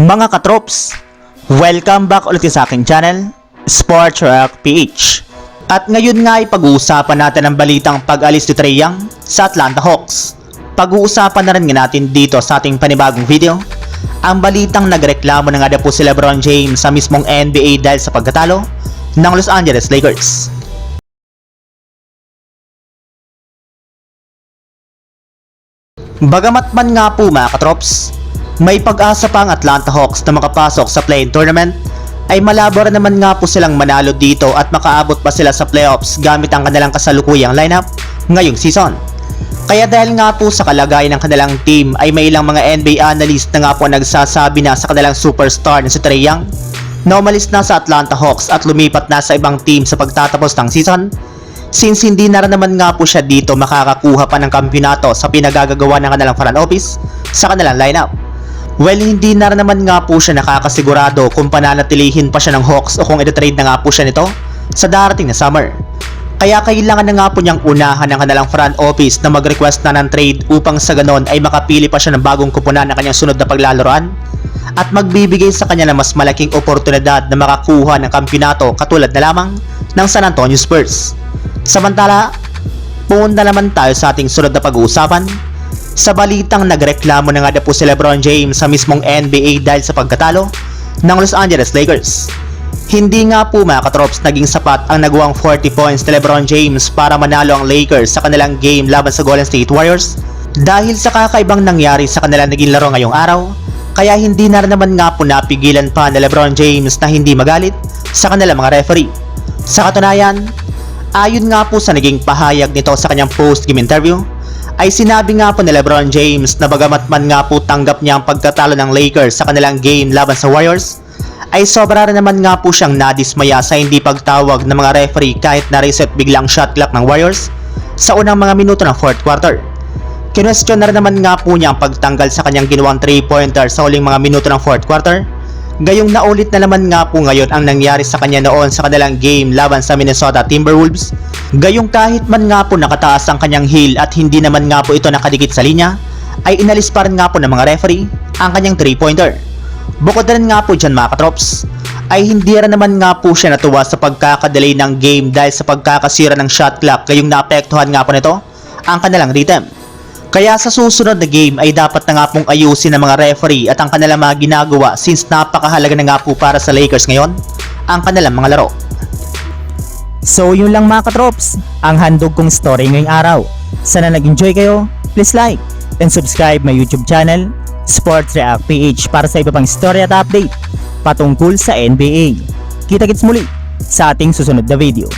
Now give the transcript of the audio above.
Mga katrops, welcome back ulit sa aking channel, Sports Rock PH. At ngayon nga ay pag-uusapan natin ang balitang pag-alis ni Trae Young sa Atlanta Hawks. Pag-uusapan na rin nga natin dito sa ating panibagong video, ang balitang nagreklamo na nga po si Lebron James sa mismong NBA dahil sa pagkatalo ng Los Angeles Lakers. Bagamat man nga po mga katrops, may pag-asa pa ang Atlanta Hawks na makapasok sa play-in tournament, ay malabo rin naman nga po silang manalo dito at makaabot pa sila sa playoffs gamit ang kanilang kasalukuyang lineup ngayong season. Kaya dahil nga po sa kalagayan ng kanilang team ay may ilang mga NBA analyst na nga po nagsasabi na sa kanilang superstar na si Trae Young na umalis na sa Atlanta Hawks at lumipat na sa ibang team sa pagtatapos ng season since hindi na rin naman nga po siya dito makakakuha pa ng kampyonato sa pinagagagawa ng kanilang front office sa kanilang lineup. Well, hindi na naman nga po siya nakakasigurado kung pananatilihin pa siya ng Hawks o kung i-trade na nga po siya nito sa darating na summer. Kaya kailangan na nga po niyang unahan ng kanilang front office na mag-request na ng trade upang sa ganon ay makapili pa siya ng bagong kupunan na kanyang sunod na paglalaroan at magbibigay sa kanya ng mas malaking oportunidad na makakuha ng kampyonato katulad na lamang ng San Antonio Spurs. Samantala, punta naman tayo sa ating sunod na pag-uusapan sa balitang nagreklamo na nga daw po si Lebron James sa mismong NBA dahil sa pagkatalo ng Los Angeles Lakers. Hindi nga po mga katrops naging sapat ang nagawang 40 points ni Lebron James para manalo ang Lakers sa kanilang game laban sa Golden State Warriors dahil sa kakaibang nangyari sa kanilang naging laro ngayong araw kaya hindi na naman nga po napigilan pa ni Lebron James na hindi magalit sa kanilang mga referee. Sa katunayan, ayon nga po sa naging pahayag nito sa kanyang post-game interview, ay sinabi nga po ni Lebron James na bagamat man nga po tanggap niya ang pagkatalo ng Lakers sa kanilang game laban sa Warriors, ay sobra rin naman nga po siyang nadismaya sa hindi pagtawag ng mga referee kahit na-reset biglang shot clock ng Warriors sa unang mga minuto ng fourth quarter. Kinwestiyon na rin naman nga po niya ang pagtanggal sa kanyang ginawang 3-pointer sa huling mga minuto ng fourth quarter. Gayong naulit na naman nga po ngayon ang nangyari sa kanya noon sa kanilang game laban sa Minnesota Timberwolves. Gayong kahit man nga po nakataas ang kanyang heel at hindi naman nga po ito nakadikit sa linya, ay inalis pa rin nga po ng mga referee ang kanyang 3-pointer. Bukod na rin nga po dyan mga katrops, ay hindi rin naman nga po siya natuwa sa pagkakadelay ng game dahil sa pagkakasira ng shot clock gayong naapektuhan nga po nito ang kanilang rhythm. Kaya sa susunod na game ay dapat na nga pong ayusin ng mga referee at ang kanilang mga ginagawa since napakahalaga na nga po para sa Lakers ngayon ang kanilang mga laro. So yun lang mga katrops, ang handog kong story ngayong araw. Sana nag-enjoy kayo, please like and subscribe my YouTube channel, Sports React PH para sa iba pang story at update patungkol sa NBA. Kita-kits muli sa ating susunod na video.